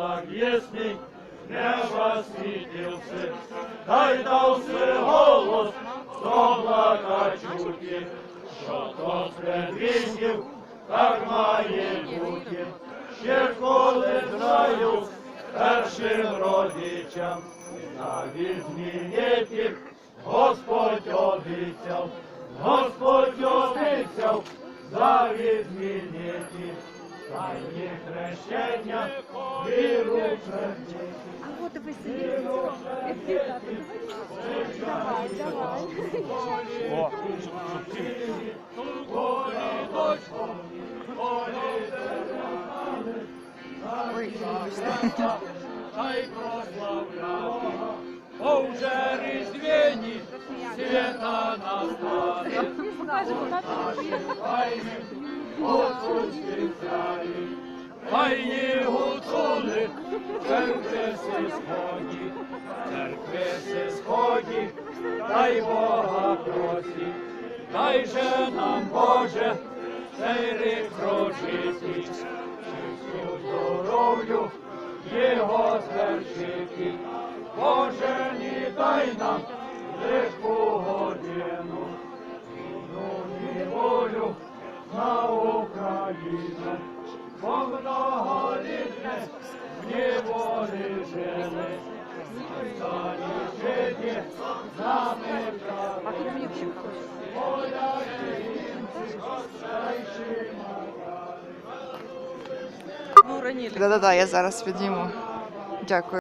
благісний, неба світився, дай дався голос, хто блага чути, що то предвістів, так має бути. Ще коли знаю першим родичам, на відмінити Господь обіцяв, Господь обіцяв, за відмінити, тайні хрещення, віру. А от ви собі. Давай, давай. О, Ой, Хай прославляє, о вже різдвяні, свята настане, Файні церкви сході, церкви сході, дай Бога просі, дай же нам Боже, цей рік прожити, чистю здоров'ю його звершити. Боже, не дай нам легку годину, війну і волю на Україну. Бог многолітне в неволі Да-да-да, я зараз підійму. Дякую.